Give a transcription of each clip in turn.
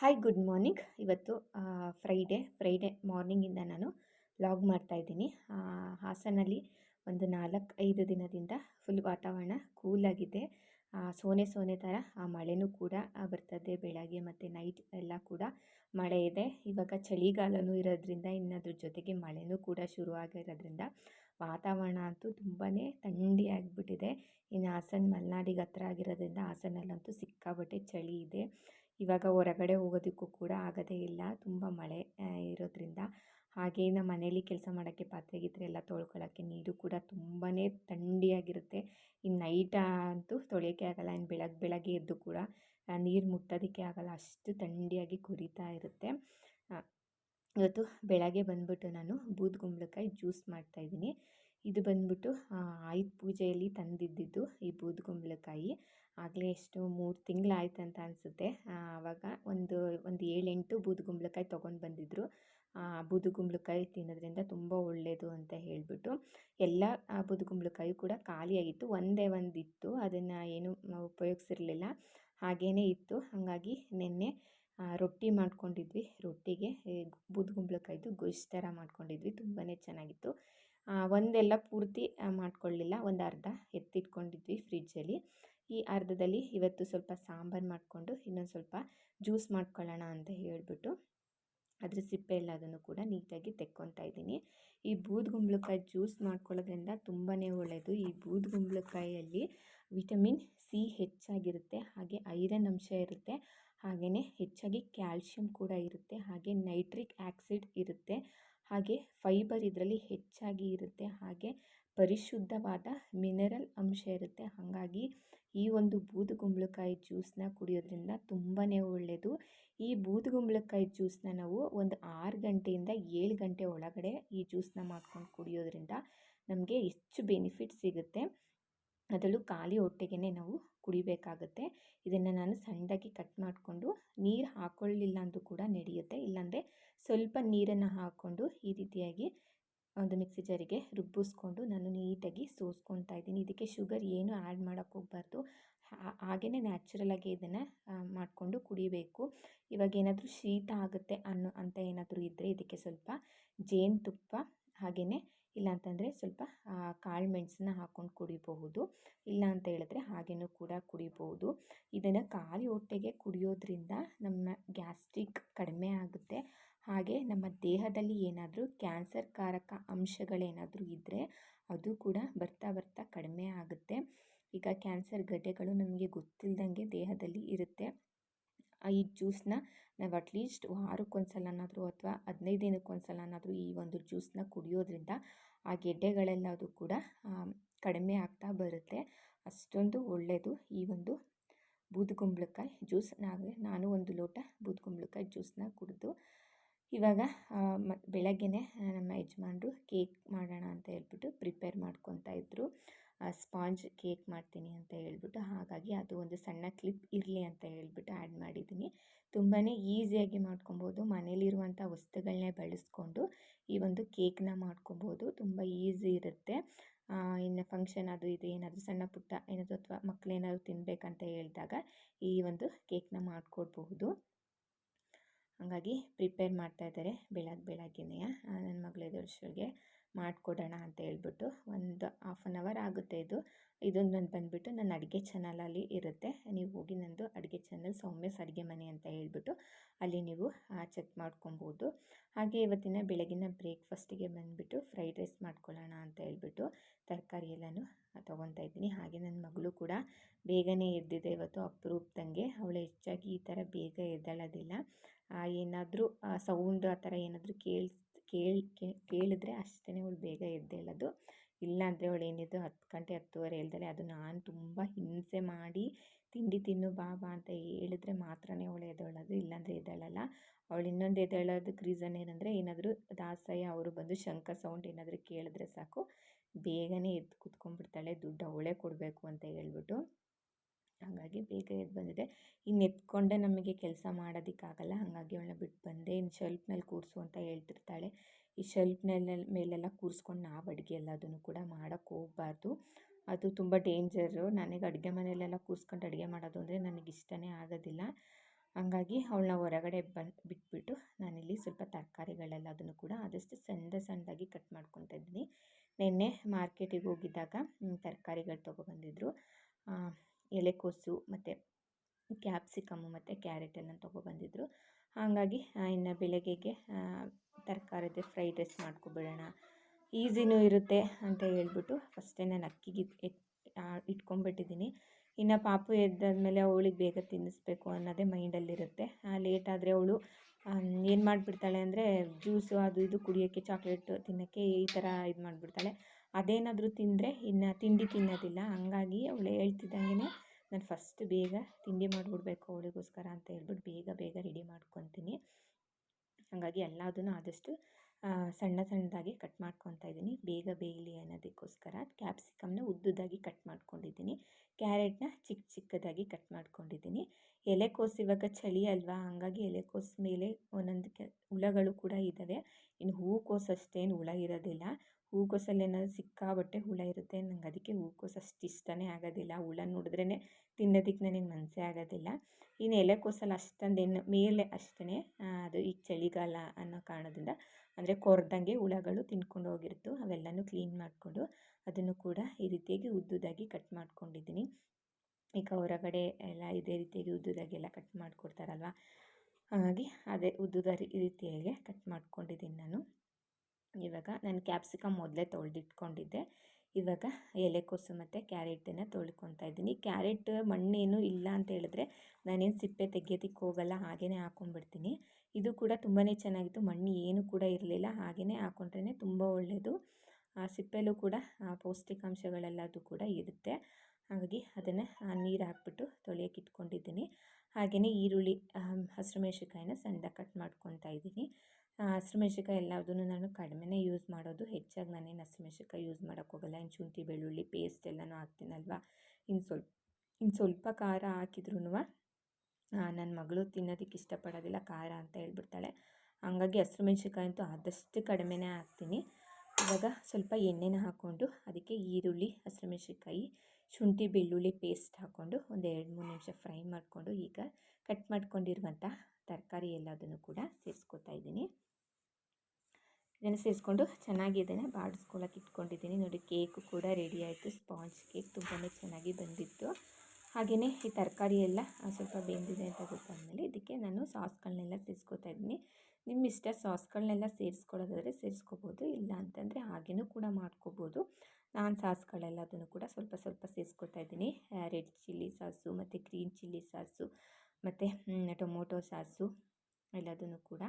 Hi good morning ಇವತ್ತು Friday Friday ಮಾರ್ನಿಂಗಿಂದ ನಾನು ಲಾಗ್ ಮಾಡ್ತಾಯಿದ್ದೀನಿ ಹಾಸನಲ್ಲಿ ಒಂದು ನಾಲ್ಕು ಐದು ದಿನದಿಂದ ಫುಲ್ ವಾತಾವರಣ ಕೂಲಾಗಿದೆ ಸೋನೆ ಸೋನೆ ಥರ ಆ ಮಳೆನೂ ಕೂಡ ಬರ್ತದೆ, ಬೆಳಗ್ಗೆ ಮತ್ತು ನೈಟ್ ಎಲ್ಲ ಕೂಡ ಮಳೆ ಇದೆ. ಇವಾಗ ಚಳಿಗಾಲನೂ ಇರೋದ್ರಿಂದ, ಇನ್ನು ಅದ್ರ ಜೊತೆಗೆ ಮಳೆನೂ ಕೂಡ ಶುರು ಆಗಿರೋದ್ರಿಂದ ವಾತಾವರಣ ಅಂತೂ ತುಂಬಾ ಥಂಡಿ ಆಗಿಬಿಟ್ಟಿದೆ. ಇನ್ನು ಹಾಸನ ಮಲೆನಾಡಿಗೆ ಹತ್ರ ಆಗಿರೋದ್ರಿಂದ ಹಾಸನಲ್ಲಂತೂ ಸಿಕ್ಕಾಪಟ್ಟೆ ಚಳಿ ಇದೆ. ಇವಾಗ ಹೊರಗಡೆ ಹೋಗೋದಕ್ಕೂ ಕೂಡ ಆಗೋದೇ ಇಲ್ಲ. ತುಂಬ ಮಳೆ ಇರೋದ್ರಿಂದ. ಹಾಗೆ ನಮ್ಮ ಮನೇಲಿ ಕೆಲಸ ಮಾಡೋಕ್ಕೆ ಪಾತ್ರೆ ಗೀತ್ರೆ ಎಲ್ಲ ತೊಳ್ಕೊಳ್ಳೋಕ್ಕೆ ನೀರು ಕೂಡ ತುಂಬಾ ಥಂಡಿಯಾಗಿರುತ್ತೆ. ಇನ್ನು ನೈಟ್ ಅಂತೂ ತೊಳೆಯೋಕ್ಕೆ ಆಗೋಲ್ಲ. ಇನ್ನು ಬೆಳಗ್ಗೆ ಬೆಳಗ್ಗೆ ಎದ್ದು ಕೂಡ ನೀರು ಮುಟ್ಟೋದಕ್ಕೆ ಆಗೋಲ್ಲ. ಅಷ್ಟು ಥಂಡಿಯಾಗಿ ಕುರಿತಾ ಇರುತ್ತೆ. ಇವತ್ತು ಬೆಳಗ್ಗೆ ಬಂದ್ಬಿಟ್ಟು ನಾನು ಬೂದ್ಗುಂಬಳಕಾಯಿ ಜ್ಯೂಸ್ ಮಾಡ್ತಾಯಿದ್ದೀನಿ ಇದು ಬಂದ್ಬಿಟ್ಟು ಆಯುಧ ಪೂಜೆಯಲ್ಲಿ ತಂದಿದ್ದಿದ್ದು ಈ ಬೂದುಗುಂಬಳಕಾಯಿ. ಆಗಲೇ ಎಷ್ಟು ಮೂರು ತಿಂಗಳಾಯ್ತು ಅಂತ ಅನಿಸುತ್ತೆ. ಆವಾಗ ಒಂದು ಒಂದು ಏಳೆಂಟು ಬೂದುಗುಂಬಳಕಾಯಿ ತೊಗೊಂಡು ಬಂದಿದ್ದರು ಬೂದುಗುಂಬಳಕಾಯಿ ತಿನ್ನೋದ್ರಿಂದ ತುಂಬ ಒಳ್ಳೆಯದು ಅಂತ ಹೇಳಿಬಿಟ್ಟು, ಎಲ್ಲ ಬೂದುಗುಂಬಳಕಾಯಿ ಕೂಡ ಖಾಲಿಯಾಗಿತ್ತು. ಒಂದೇ ಒಂದು ಇತ್ತು ಅದನ್ನು ಏನು ಉಪಯೋಗಿಸಿರಲಿಲ್ಲ. ಹಾಗೇ ಇತ್ತು. ಹಾಗಾಗಿ ನಿನ್ನೆ ರೊಟ್ಟಿ ಮಾಡ್ಕೊಂಡಿದ್ವಿ. ರೊಟ್ಟಿಗೆ ಬೂದುಗುಂಬಳಕಾಯಿದು ಗೊಜ್ಜು ಥರ ಮಾಡ್ಕೊಂಡಿದ್ವಿ. ತುಂಬಾ ಚೆನ್ನಾಗಿತ್ತು. ಒಂದೆಲ್ಲ ಪೂರ್ತಿ ಮಾಡಿಕೊಳ್ಳಿಲ್ಲ. ಒಂದು ಅರ್ಧ ಎತ್ತಿಟ್ಕೊಂಡಿದ್ವಿ ಫ್ರಿಜ್ಜಲ್ಲಿ ಈ ಅರ್ಧದಲ್ಲಿ ಇವತ್ತು ಸ್ವಲ್ಪ ಸಾಂಬಾರು ಮಾಡಿಕೊಂಡು, ಇನ್ನೊಂದು ಸ್ವಲ್ಪ ಜ್ಯೂಸ್ ಮಾಡ್ಕೊಳ್ಳೋಣ ಅಂತ ಹೇಳಿಬಿಟ್ಟು, ಅದ್ರ ಸಿಪ್ಪೆ ಎಲ್ಲ ಅದನ್ನು ಕೂಡ ನೀಟಾಗಿ ತೆಕ್ಕೊತಾ ಇದ್ದೀನಿ. ಈ ಬೂದುಗುಂಬಳಕಾಯಿ ಜ್ಯೂಸ್ ಮಾಡ್ಕೊಳ್ಳೋದ್ರಿಂದ ತುಂಬಾ ಒಳ್ಳೆಯದು ಈ ಬೂದುಗುಂಬಳಕಾಯಿಯಲ್ಲಿ ವಿಟಮಿನ್ ಸಿ ಹೆಚ್ಚಾಗಿರುತ್ತೆ, ಹಾಗೆ ಐರನ್ ಅಂಶ ಇರುತ್ತೆ ಹಾಗೆಯೇ ಹೆಚ್ಚಾಗಿ ಕ್ಯಾಲ್ಶಿಯಂ ಕೂಡ ಇರುತ್ತೆ, ಹಾಗೆ ನೈಟ್ರಿಕ್ ಆ್ಯಕ್ಸಿಡ್ ಇರುತ್ತೆ. ಹಾಗೆ ಫೈಬರ್ ಇದರಲ್ಲಿ ಹೆಚ್ಚಾಗಿ ಇರುತ್ತೆ, ಹಾಗೆ ಪರಿಶುದ್ಧವಾದ ಮಿನರಲ್ ಅಂಶ ಇರುತ್ತೆ. ಹಾಗಾಗಿ ಈ ಒಂದು ಬೂದುಗುಂಬಳಕಾಯಿ ಜ್ಯೂಸನ್ನ ಕುಡಿಯೋದ್ರಿಂದ ತುಂಬಾ ಒಳ್ಳೆಯದು ಈ ಬೂದುಗುಂಬಳಕಾಯಿ ಜ್ಯೂಸನ್ನ ನಾವು ಒಂದು ಆರು ಗಂಟೆಯಿಂದ ಏಳು ಗಂಟೆ ಒಳಗಡೆ ಈ ಜ್ಯೂಸನ್ನ ಮಾಡ್ಕೊಂಡು ಕುಡಿಯೋದ್ರಿಂದ ನಮಗೆ ಹೆಚ್ಚು ಬೆನಿಫಿಟ್ ಸಿಗುತ್ತೆ. ಅದರಲ್ಲೂ ಖಾಲಿ ಹೊಟ್ಟೆಗೆ ನಾವು ಕುಡಿಬೇಕಾಗುತ್ತೆ. ಇದನ್ನು ನಾನು ಸಣ್ಣದಾಗಿ ಕಟ್ ಮಾಡಿಕೊಂಡು ನೀರು ಹಾಕ್ಕೊಳ್ಳಿಲ್ಲ ಅಂದರೂ ಕೂಡ ನಡೆಯುತ್ತೆ. ಇಲ್ಲಾಂದರೆ ಸ್ವಲ್ಪ ನೀರನ್ನು ಹಾಕ್ಕೊಂಡು ಈ ರೀತಿಯಾಗಿ ಒಂದು ಮಿಕ್ಸಿ ಜಾರಿಗೆ ರುಬ್ಬಿಸ್ಕೊಂಡು ನಾನು ನೀಟಾಗಿ ಸೋಸ್ಕೊತಾ ಇದ್ದೀನಿ. ಇದಕ್ಕೆ ಶುಗರ್ ಏನು ಆ್ಯಡ್ ಮಾಡೋಕ್ಕೆ ಹೋಗಬಾರ್ದು. ಹಾಗೆಯೇ ನ್ಯಾಚುರಲಾಗಿ ಇದನ್ನು ಮಾಡಿಕೊಂಡು ಕುಡಿಬೇಕು. ಇವಾಗ ಏನಾದರೂ ಶೀತ ಆಗುತ್ತೆ ಅನ್ನೋ, ಅಂತ ಏನಾದರೂ ಇದ್ದರೆ ಇದಕ್ಕೆ ಸ್ವಲ್ಪ ಜೇನುತುಪ್ಪ ಹಾಗೆಯೇ ಇಲ್ಲಾಂತಂದರೆ ಸ್ವಲ್ಪ ಕಾಳು ಮೆಣಸನ್ನ ಹಾಕ್ಕೊಂಡು ಕುಡಿಬಹುದು. ಇಲ್ಲ ಅಂತ ಹೇಳಿದ್ರೆ ಹಾಗೇನೂ ಕೂಡ ಕುಡಿಬಹುದು. ಇದನ್ನು ಖಾಲಿ ಹೊಟ್ಟೆಗೆ ಕುಡಿಯೋದ್ರಿಂದ ನಮ್ಮ ಗ್ಯಾಸ್ಟ್ರಿಕ್ ಕಡಿಮೆ ಆಗುತ್ತೆ. ಹಾಗೆ ನಮ್ಮ ದೇಹದಲ್ಲಿ ಏನಾದರೂ ಕ್ಯಾನ್ಸರ್ ಕಾರಕ ಅಂಶಗಳೇನಾದರೂ ಇದ್ದರೆ ಅದು ಕೂಡ ಬರ್ತಾ ಬರ್ತಾ ಕಡಿಮೆ ಆಗುತ್ತೆ. ಈಗ ಕ್ಯಾನ್ಸರ್ ಗಡ್ಡೆಗಳು ನಮಗೆ ಗೊತ್ತಿಲ್ಲದಂಗೆ ದೇಹದಲ್ಲಿ ಇರುತ್ತೆ. ಈ ಜ್ಯೂಸನ್ನ ನಾವು ಅಟ್ಲೀಸ್ಟ್ ವಾರಕ್ಕೊಂದ್ಸಲನಾದರೂ ಅಥವಾ ಹದಿನೈದು ದಿನಕ್ಕೊಂದ್ಸಲನಾದರೂ ಈ ಒಂದು ಜ್ಯೂಸನ್ನ ಕುಡಿಯೋದ್ರಿಂದ ಆ ಗೆಡ್ಡೆಗಳೆಲ್ಲದು ಕೂಡ ಕಡಿಮೆ ಆಗ್ತಾ ಬರುತ್ತೆ. ಅಷ್ಟೊಂದು ಒಳ್ಳೆಯದು ಈ ಒಂದು ಬೂದುಗುಂಬಳಕಾಯಿ ಜ್ಯೂಸ್. ನಾವೇ, ನಾನು ಒಂದು ಲೋಟ ಬೂದುಗುಂಬಳಕಾಯಿ ಜ್ಯೂಸನ್ನ ಕುಡಿದು ಇವಾಗ ಮ, ಬೆಳಗ್ಗೆನೇ ನಮ್ಮ ಯಜಮಾನ್ರು ಕೇಕ್ ಮಾಡೋಣ ಅಂತ ಹೇಳ್ಬಿಟ್ಟು ಪ್ರಿಪೇರ್ ಮಾಡ್ಕೊತಾ ಇದ್ದರು ಸ್ಪಾಂಜ್ ಕೇಕ್ ಮಾಡ್ತೀನಿ ಅಂತ ಹೇಳ್ಬಿಟ್ಟು, ಹಾಗಾಗಿ ಅದು ಒಂದು ಸಣ್ಣ ಕ್ಲಿಪ್ ಇರಲಿ ಅಂತ ಹೇಳ್ಬಿಟ್ಟು ಆ್ಯಡ್ ಮಾಡಿದ್ದೀನಿ. ತುಂಬಾ ಈಸಿಯಾಗಿ ಮಾಡ್ಕೊಬೋದು, ಮನೇಲಿರುವಂಥ ವಸ್ತುಗಳನ್ನೇ ಬಳಸ್ಕೊಂಡು ಈ ಒಂದು ಕೇಕ್ನ ಮಾಡ್ಕೊಬೋದು, ತುಂಬ ಈಸಿ ಇರುತ್ತೆ. ಇನ್ನು ಫಂಕ್ಷನ್ ಅದು ಇದು ಏನಾದರೂ ಸಣ್ಣ ಪುಟ್ಟ ಏನಾದರೂ ಅಥವಾ ಮಕ್ಕಳೇನಾದ್ರು ತಿನ್ನಬೇಕಂತ ಹೇಳಿದಾಗ ಈ ಒಂದು ಕೇಕ್ನ ಮಾಡಿಕೊಡ್ಬಹುದು. ಹಾಗಾಗಿ ಪ್ರಿಪೇರ್ ಮಾಡ್ತಾಯಿದ್ದಾರೆ ಬೆಳಗ್ಗೆ ಬೆಳಗ್ಗೆನೇ ನನ್ನ ಮಗಳು ಎದ್ದೇಳೋಷ್ಟೊಳಗೆ ಮಾಡಿಕೊಡೋಣ ಅಂತ ಹೇಳ್ಬಿಟ್ಟು ಒಂದು ಹಾಫ್ ಆನ್ ಅವರ್ ಆಗುತ್ತೆ ಇದು. ಇದೊಂದು ನಾನು ಬಂದುಬಿಟ್ಟು ನನ್ನ ಅಡುಗೆ ಚಾನಲಲ್ಲಿ ಇರುತ್ತೆ. ನೀವು ಹೋಗಿ ನಂದು ಅಡುಗೆ ಚಾನಲ್ ಸೌಮ್ಯಸ್ ಅಡುಗೆ ಮನೆ ಅಂತ ಹೇಳ್ಬಿಟ್ಟು ಅಲ್ಲಿ ನೀವು ಚೆಕ್ ಮಾಡ್ಕೊಬೋದು. ಹಾಗೆ ಇವತ್ತಿನ ಬೆಳಗಿನ ಬ್ರೇಕ್ಫಾಸ್ಟಿಗೆ ಬಂದುಬಿಟ್ಟು ಫ್ರೈಡ್ ರೈಸ್ ಮಾಡ್ಕೊಳ್ಳೋಣ ಅಂತ ಹೇಳ್ಬಿಟ್ಟು ತರಕಾರಿ ಎಲ್ಲನೂ ತೊಗೊತಾ ಇದ್ದೀನಿ. ಹಾಗೆ ನನ್ನ ಮಗಳು ಕೂಡ ಬೇಗನೆ ಎದ್ದಿದೆ ಇವತ್ತು, ಅಪರೂಪದಂಗೆ. ಅವಳು ಹೆಚ್ಚಾಗಿ ಈ ಥರ ಬೇಗ ಎದ್ದಾಳೋದಿಲ್ಲ. ಏನಾದರೂ ಸೌಂಡ್ ಆ ಥರ ಏನಾದರೂ ಕೇಳಿಸ್ ಕೇಳಿ ಕೇಳಿದ್ರೆ ಅಷ್ಟೇ ಅವಳು ಬೇಗ ಎದ್ದೇಳೋದು ಇಲ್ಲಾಂದರೆ ಅವಳು ಏನಿದ್ದು ಹತ್ತು ಗಂಟೆ ಹತ್ತುವರೆ ಹೇಳ್ದಲೆ ಅದು ನಾನು ತುಂಬ ಹಿಂಸೆ ಮಾಡಿ ತಿಂಡಿ ತಿನ್ನು ಬಾ ಬಾ ಅಂತ ಹೇಳಿದ್ರೆ ಮಾತ್ರನೇ ಅವಳು ಎದ್ದೇಳೋದು ಇಲ್ಲಾಂದರೆ ಎದ್ದೇಳಲ್ಲ ಅವಳು ಇನ್ನೊಂದು ಎದ್ದೇಳೋದಕ್ಕೆ ರೀಸನ್ ಏನಂದರೆ, ಏನಾದರೂ ದಾಸಯ್ಯ ಅವರು ಬಂದು ಶಂಖ ಸೌಂಡ್ ಏನಾದರೂ ಕೇಳಿದ್ರೆ ಸಾಕು, ಬೇಗನೆ ಎದ್ದು ಕುತ್ಕೊಂಡ್ಬಿಡ್ತಾಳೆ, ದುಡ್ಡು ಅವಳೇ ಕೊಡಬೇಕು ಅಂತ ಹೇಳ್ಬಿಟ್ಟು. ಹಾಗಾಗಿ ಬೇಗ ಎದ್ದು ಬಂದಿದೆ. ಇನ್ನು ಎತ್ಕೊಂಡೆ ನಮಗೆ ಕೆಲಸ ಮಾಡೋದಕ್ಕಾಗಲ್ಲ, ಹಾಗಾಗಿ ಅವಳನ್ನ ಬಿಟ್ಟು ಬಂದೆ. ಇನ್ನು ಶೆಲ್ಫ್ ಮೇಲೆ ಕೂರಿಸು ಅಂತ ಹೇಳ್ತಿರ್ತಾಳೆ. ಈ ಶೆಲ್ಫ್ ಮೇಲೆ ಮೇಲೆಲ್ಲ ಕೂರಿಸ್ಕೊಂಡು ನಾವು ಅಡುಗೆ ಎಲ್ಲದನ್ನು ಕೂಡ ಮಾಡೋಕ್ಕೆ ಹೋಗಬಾರ್ದು. ಅದು ತುಂಬ ಡೇಂಜರು. ನನಗೆ ಅಡುಗೆ ಮನೆಯಲ್ಲೆಲ್ಲ ಕೂರಿಸ್ಕೊಂಡು ಅಡುಗೆ ಮಾಡೋದು ಅಂದರೆ ನನಗೆ ಇಷ್ಟನೇ ಆಗೋದಿಲ್ಲ. ಹಂಗಾಗಿ ಅವಳನ್ನ ಹೊರಗಡೆ ಬಂದು, ಬಿಟ್ಬಿಟ್ಟು ನಾನಿಲ್ಲಿ ಸ್ವಲ್ಪ ತರಕಾರಿಗಳೆಲ್ಲ ಅದನ್ನು ಕೂಡ ಆದಷ್ಟು ಸಣ್ಣ ಸಣ್ಣದಾಗಿ ಕಟ್ ಮಾಡ್ಕೊತಾ ಇದ್ದೀನಿ. ನಿನ್ನೆ ಮಾರ್ಕೆಟಿಗೆ ಹೋಗಿದ್ದಾಗ ತರಕಾರಿಗಳು ತೊಗೊಬಂದಿದ್ರು ಎಲೆಕೋಸು ಮತ್ತು ಕ್ಯಾಪ್ಸಿಕಮ್ಮು ಮತ್ತು ಕ್ಯಾರೆಟ್ ಎಲ್ಲ ತೊಗೊಬಂದಿದ್ರು. ಹಾಗಾಗಿ ಇನ್ನು ಬೆಳಗ್ಗೆಗೆ ತರಕಾರಿದೆ ಫ್ರೈಡ್ ರೈಸ್ ಮಾಡ್ಕೊಬಿಡೋಣ. ಈಸಿನೂ ಇರುತ್ತೆ ಅಂತ ಹೇಳ್ಬಿಟ್ಟು ಫಸ್ಟೇ ನಾನು ಅಕ್ಕಿಗೆ ಇಟ್ಕೊಂಡ್ಬಿಟ್ಟಿದ್ದೀನಿ. ಇನ್ನು ಪಾಪು ಎದ್ದಾದಮೇಲೆ ಅವಳಿಗೆ ಬೇಗ ತಿನ್ನಿಸ್ಬೇಕು ಅನ್ನೋದೇ ಮೈಂಡಲ್ಲಿರುತ್ತೆ. ಲೇಟ್ ಆದರೆ ಅವಳು ಏನು ಮಾಡಿಬಿಡ್ತಾಳೆ ಅಂದರೆ ಜ್ಯೂಸು ಅದು ಇದು ಕುಡಿಯೋಕ್ಕೆ ಚಾಕ್ಲೇಟು ತಿನ್ನೋಕ್ಕೆ ಈ ಥರ ಇದು ಮಾಡಿಬಿಡ್ತಾಳೆ ಅದೇನಾದರೂ ತಿಂದರೆ ಇನ್ನು ತಿಂಡಿ ತಿನ್ನೋದಿಲ್ಲ. ಹಂಗಾಗಿ ಅವಳು ಹೇಳ್ತಿದ್ದಂಗೆ ನಾನು ಫಸ್ಟ್ ಬೇಗ ತಿಂಡಿ ಮಾಡಿಬಿಡ್ಬೇಕು ಅವಳಿಗೋಸ್ಕರ ಅಂತ ಹೇಳ್ಬಿಟ್ಟು ಬೇಗ ಬೇಗ ರೆಡಿ ಮಾಡ್ಕೊತೀನಿ. ಹಾಗಾಗಿ ಎಲ್ಲದನ್ನು ಆದಷ್ಟು ಸಣ್ಣ ಸಣ್ಣದಾಗಿ ಕಟ್ ಮಾಡ್ಕೊತಾ ಇದ್ದೀನಿ. ಬೇಗ ಬೇಯಲಿ ಅನ್ನೋದಕ್ಕೋಸ್ಕರ ಕ್ಯಾಪ್ಸಿಕಮ್ನ ಉದ್ದುದಾಗಿ ಕಟ್ ಮಾಡ್ಕೊಂಡಿದ್ದೀನಿ. ಕ್ಯಾರೆಟ್ನ ಚಿಕ್ಕ ಚಿಕ್ಕದಾಗಿ ಕಟ್ ಮಾಡ್ಕೊಂಡಿದ್ದೀನಿ. ಎಲೆಕೋಸು ಇವಾಗ ಚಳಿ ಅಲ್ವಾ? ಹಂಗಾಗಿ ಎಲೆಕೋಸು ಮೇಲೆ ಒಂದೊಂದು ಹುಳಗಳು ಕೂಡ ಇದ್ದಾವೆ. ಇನ್ನು ಹೂಕೋಸು ಅಷ್ಟೇನು ಹುಳ ಇರೋದಿಲ್ಲ. ಹೂಕೋಸಲ್ಲಿ ಏನಾದರೂ ಸಿಕ್ಕಾಬಟ್ಟೆ ಹುಳ ಇರುತ್ತೆ. ನಂಗೆ ಅದಕ್ಕೆ ಹೂಕೋಸು ಅಷ್ಟು ಇಷ್ಟನೇ ಆಗೋದಿಲ್ಲ. ಹುಳ ನೋಡಿದ್ರೇ ತಿನ್ನೋದಕ್ಕೆ ನನಗೆ ಮನಸ್ಸೇ ಆಗೋದಿಲ್ಲ. ಇನ್ನು ಎಲೆಕೋಸಲ್ಲಿ ಅಷ್ಟೊಂದೇನು ಮೇಲೆ ಅಷ್ಟೇ ಅದು ಈಗ ಚಳಿಗಾಲ ಅನ್ನೋ ಕಾರಣದಿಂದ ಅಂದರೆ ಕೊರ್ದಂಗೆ ಹುಳಗಳು ತಿನ್ಕೊಂಡು ಹೋಗಿರ್ತು. ಅವೆಲ್ಲನೂ ಕ್ಲೀನ್ ಮಾಡಿಕೊಂಡು ಅದನ್ನು ಕೂಡ ಈ ರೀತಿಯಾಗಿ ಉದ್ದುದಾಗಿ ಕಟ್ ಮಾಡ್ಕೊಂಡಿದ್ದೀನಿ. ಈಗ ಹೊರಗಡೆ ಎಲ್ಲ ಇದೇ ರೀತಿಯಾಗಿ ಉದ್ದುದಾಗಿ ಎಲ್ಲ ಕಟ್ ಮಾಡಿಕೊಡ್ತಾರಲ್ವ? ಹಾಗಾಗಿ ಅದೇ ಉದ್ದುದ ರೀತಿಯಾಗಿ ಕಟ್ ಮಾಡ್ಕೊಂಡಿದ್ದೀನಿ ನಾನು. ಇವಾಗ ನಾನು ಕ್ಯಾಪ್ಸಿಕಮ್ ಮೊದಲೇ ತೊಳೆದಿಟ್ಕೊಂಡಿದ್ದೆ. ಇವಾಗ ಎಲೆಕೋಸು ಮತ್ತು ಕ್ಯಾರೆಟನ್ನು ತೊಳ್ಕೊತಾ ಇದ್ದೀನಿ. ಕ್ಯಾರೆಟ್ ಮಣ್ಣೇನು ಇಲ್ಲ ಅಂತ ಹೇಳಿದ್ರೆ ನಾನೇನು ಸಿಪ್ಪೆ ತೆಗಿಯೋದಕ್ಕೆ ಹೋಗಲ್ಲ ಹಾಗೇ ಹಾಕ್ಕೊಂಡ್ಬಿಡ್ತೀನಿ ಇದು ಕೂಡ ತುಂಬಾ ಚೆನ್ನಾಗಿತ್ತು. ಮಣ್ಣು ಏನು ಕೂಡ ಇರಲಿಲ್ಲ. ಹಾಗೆಯೇ ಹಾಕೊಂಡ್ರೇ ತುಂಬ ಒಳ್ಳೆಯದು ಆ ಸಿಪ್ಪೆಲೂ ಕೂಡ ಪೌಷ್ಟಿಕಾಂಶಗಳೆಲ್ಲದು ಕೂಡ ಇರುತ್ತೆ. ಹಾಗಾಗಿ ಅದನ್ನು ನೀರು ಹಾಕ್ಬಿಟ್ಟು ತೊಳೆಯೋಕೆ ಇಟ್ಕೊಂಡಿದ್ದೀನಿ. ಹಾಗೆಯೇ ಈರುಳ್ಳಿ ಹಸಿರು ಮೆಣಸಿಕಾಯಿನ ಸಣ್ಣದಾಗಿ ಕಟ್ ಮಾಡ್ಕೊತಾ ಇದ್ದೀನಿ. ಹಸಿರುಮೆಣ್ಸಿನ್ಕಾಯಿ ಎಲ್ಲದನ್ನು ನಾನು ಕಡಿಮೆನೇ ಯೂಸ್ ಮಾಡೋದು. ಹೆಚ್ಚಾಗಿ ನಾನೇನು ಹಸಿರುಮೆಣ್ಸಿನ್ಕಾಯಿ ಯೂಸ್ ಮಾಡೋಕ್ಕೋಗಲ್ಲ ಇನ್ನು ಶುಂಠಿ, ಬೆಳ್ಳುಳ್ಳಿ ಪೇಸ್ಟ್ ಎಲ್ಲನೂ ಹಾಕ್ತೀನಲ್ವ? ಇನ್ನು ಸ್ವಲ್ಪ ಇನ್ನು ಸ್ವಲ್ಪ ಖಾರ ಹಾಕಿದ್ರೂ ನನ್ನ ಮಗಳು ತಿನ್ನೋದಕ್ಕೆ ಇಷ್ಟಪಡೋದಿಲ್ಲ, ಖಾರ ಅಂತ ಹೇಳ್ಬಿಡ್ತಾಳೆ. ಹಂಗಾಗಿ ಹಸಿರು ಮೆಣಸಿನ್ಕಾಯಿ ಅಂತೂ ಆದಷ್ಟು ಕಡಿಮೆನೇ ಹಾಕ್ತೀನಿ. ಇವಾಗ ಸ್ವಲ್ಪ ಎಣ್ಣೆನ ಹಾಕ್ಕೊಂಡು ಅದಕ್ಕೆ ಈರುಳ್ಳಿ, ಹಸಿರು ಮೆಣ್ಸಿನ್ಕಾಯಿ, ಶುಂಠಿ, ಬೆಳ್ಳುಳ್ಳಿ ಪೇಸ್ಟ್ ಹಾಕ್ಕೊಂಡು ಒಂದು ಎರಡು ಮೂರು ನಿಮಿಷ ಫ್ರೈ ಮಾಡಿಕೊಂಡು ಈಗ ಕಟ್ ಮಾಡ್ಕೊಂಡಿರುವಂಥ ತರಕಾರಿ ಎಲ್ಲದನ್ನು ಕೂಡ ಸೇರಿಸ್ಕೊತಾ ಇದ್ದೀನಿ. ಇದನ್ನು ಸೇರಿಸ್ಕೊಂಡು ಚೆನ್ನಾಗಿ ಇದನ್ನು ಇಟ್ಕೊಂಡಿದ್ದೀನಿ. ನೋಡಿ, ಕೇಕು ಕೂಡ ರೆಡಿ ಆಯಿತು. ಸ್ಪಾಂಜ್ ಕೇಕ್ ತುಂಬಾ ಚೆನ್ನಾಗಿ ಬಂದಿತ್ತು. ಹಾಗೆಯೇ ಈ ತರಕಾರಿ ಎಲ್ಲ ಸ್ವಲ್ಪ ಬೆಂದಿದೆ ಅಂತ ಗೊತ್ತಾದಮೇಲೆ ಇದಕ್ಕೆ ನಾನು ಸಾಸ್ಗಳನ್ನೆಲ್ಲ ಸೇರಿಸ್ಕೊತಾ ಇದ್ದೀನಿ. ನಿಮ್ಮ ಇಷ್ಟ ಸಾಸ್ಗಳನ್ನೆಲ್ಲ ಸೇರಿಸ್ಕೊಳ್ಳೋದಾದರೆ ಸೇರಿಸ್ಕೋಬೋದು, ಇಲ್ಲ ಅಂತಂದರೆ ಹಾಗೇನೂ ಕೂಡ ಮಾಡ್ಕೋಬೋದು. ನಾನು ಸಾಸ್ಗಳೆಲ್ಲದನ್ನು ಕೂಡ ಸ್ವಲ್ಪ ಸ್ವಲ್ಪ ಸೇರಿಸ್ಕೊತಾ ಇದ್ದೀನಿ. ರೆಡ್ ಚಿಲ್ಲಿ ಸಾಸು, ಮತ್ತು ಗ್ರೀನ್ ಚಿಲ್ಲಿ ಸಾಸು, ಮತ್ತು ಟೊಮೊಟೊ ಸಾಸು ಎಲ್ಲದನ್ನು ಕೂಡ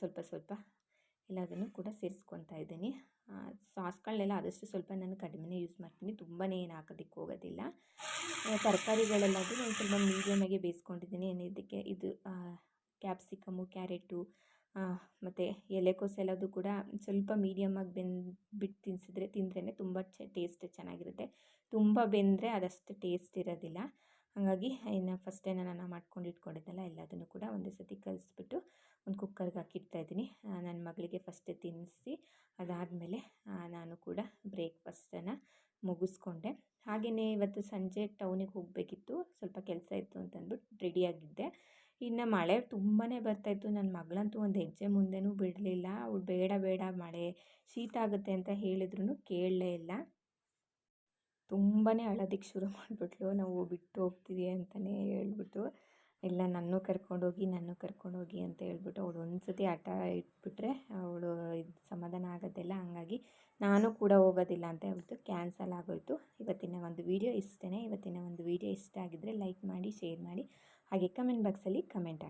ಸ್ವಲ್ಪ ಸ್ವಲ್ಪ ಎಲ್ಲದನ್ನು ಕೂಡ ಸೇರಿಸ್ಕೊತಾ ಇದ್ದೀನಿ. ಸಾಸ್ಗಳನ್ನೆಲ್ಲ ಆದಷ್ಟು ಸ್ವಲ್ಪ ನಾನು ಕಡಿಮೆನೇ ಯೂಸ್ ಮಾಡ್ತೀನಿ. ತುಂಬಾ ಏನು ಹಾಕೋದಕ್ಕೆ ಹೋಗೋದಿಲ್ಲ. ತರಕಾರಿಗಳೆಲ್ಲಾದರೂ ನಾನು ಸ್ವಲ್ಪ ಮೀಡಿಯಮಾಗೆ ಬೇಯಿಸ್ಕೊಂಡಿದ್ದೀನಿ. ಇದಕ್ಕೆ ಇದು ಕ್ಯಾಪ್ಸಿಕಮು ಕ್ಯಾರೆಟು ಮತ್ತು ಎಲೆಕೋಸು ಎಲ್ಲದು ಕೂಡ ಸ್ವಲ್ಪ ಮೀಡಿಯಮಾಗಿ ಬೆಂದು ಬಿಟ್ಟು ತಿನ್ಸಿದ್ರೆ ತಿಂದ್ರೇ ತುಂಬ ಚ ಟೇಸ್ಟ್ ಚೆನ್ನಾಗಿರುತ್ತೆ. ತುಂಬ ಬೆಂದರೆ ಅದಷ್ಟು ಟೇಸ್ಟ್ ಇರೋದಿಲ್ಲ. ಹಾಗಾಗಿ ಇನ್ನು ಫಸ್ಟೇ ನಾನು ಮಾಡ್ಕೊಂಡು ಇಟ್ಕೊಂಡಿದ್ದೆಲ್ಲ ಎಲ್ಲದನ್ನು ಕೂಡ ಒಂದೇ ಸತಿ ಕಲಿಸ್ಬಿಟ್ಟು ಒಂದು ಕುಕ್ಕರ್ಗೆ ಹಾಕಿಡ್ತಾ ಇದ್ದೀನಿ. ನನ್ನ ಮಗಳಿಗೆ ಫಸ್ಟೇ ತಿನ್ನಿಸಿ ಅದಾದಮೇಲೆ ನಾನು ಕೂಡ ಬ್ರೇಕ್ಫಾಸ್ಟನ್ನು ಮುಗಿಸ್ಕೊಂಡೆ. ಹಾಗೆಯೇ ಇವತ್ತು ಸಂಜೆ ಟೌನಿಗೆ ಹೋಗಬೇಕಿತ್ತು, ಸ್ವಲ್ಪ ಕೆಲಸ ಇತ್ತು ಅಂತಂದ್ಬಿಟ್ಟು ರೆಡಿಯಾಗಿದ್ದೆ ಇನ್ನು ಮಳೆ ತುಂಬಾ ಬರ್ತಾಯಿತ್ತು ನನ್ನ ಮಗಳಂತೂ ಒಂದು ಹೆಜ್ಜೆ ಮುಂದೆನೂ ಬಿಡಲಿಲ್ಲ. ಅವಳು ಬೇಡ ಬೇಡ ಮಳೆ ಶೀತ ಆಗುತ್ತೆ ಅಂತ ಹೇಳಿದ್ರು ಕೇಳಲೇ ಇಲ್ಲ. ತುಂಬಾ ಅಳೋದಿಕ್ಕೆ ಶುರು ಮಾಡಿಬಿಟ್ಲು. ನಾವು ಬಿಟ್ಟು ಹೋಗ್ತೀವಿ ಅಂತಲೇ ಹೇಳ್ಬಿಟ್ಟು, ಇಲ್ಲ ನನ್ನೂ ಕರ್ಕೊಂಡೋಗಿ ನನ್ನೂ ಕರ್ಕೊಂಡೋಗಿ ಅಂತ ಹೇಳ್ಬಿಟ್ಟು ಅವಳು ಒಂದು ಸತಿ ಹಠ ಇಟ್ಬಿಟ್ರೆ ಅವಳು ಇದು ಸಮಾಧಾನ ಆಗೋದಿಲ್ಲ. ಹಂಗಾಗಿ ನಾನು ಕೂಡ ಹೋಗೋದಿಲ್ಲ ಅಂತ ಹೇಳ್ಬಿಟ್ಟು ಕ್ಯಾನ್ಸಲ್ ಆಗೋಯಿತು. ಇವತ್ತಿನ ಒಂದು ವೀಡಿಯೋ ಇಷ್ಟೇ ಇವತ್ತಿನ ಒಂದು ವೀಡಿಯೋ ಇಷ್ಟ ಆಗಿದ್ದರೆ ಲೈಕ್ ಮಾಡಿ, ಶೇರ್ ಮಾಡಿ, ಹಾಗೆ ಕಮೆಂಟ್ ಬಾಕ್ಸಲ್ಲಿ ಕಮೆಂಟ್ ಹಾಕಿ.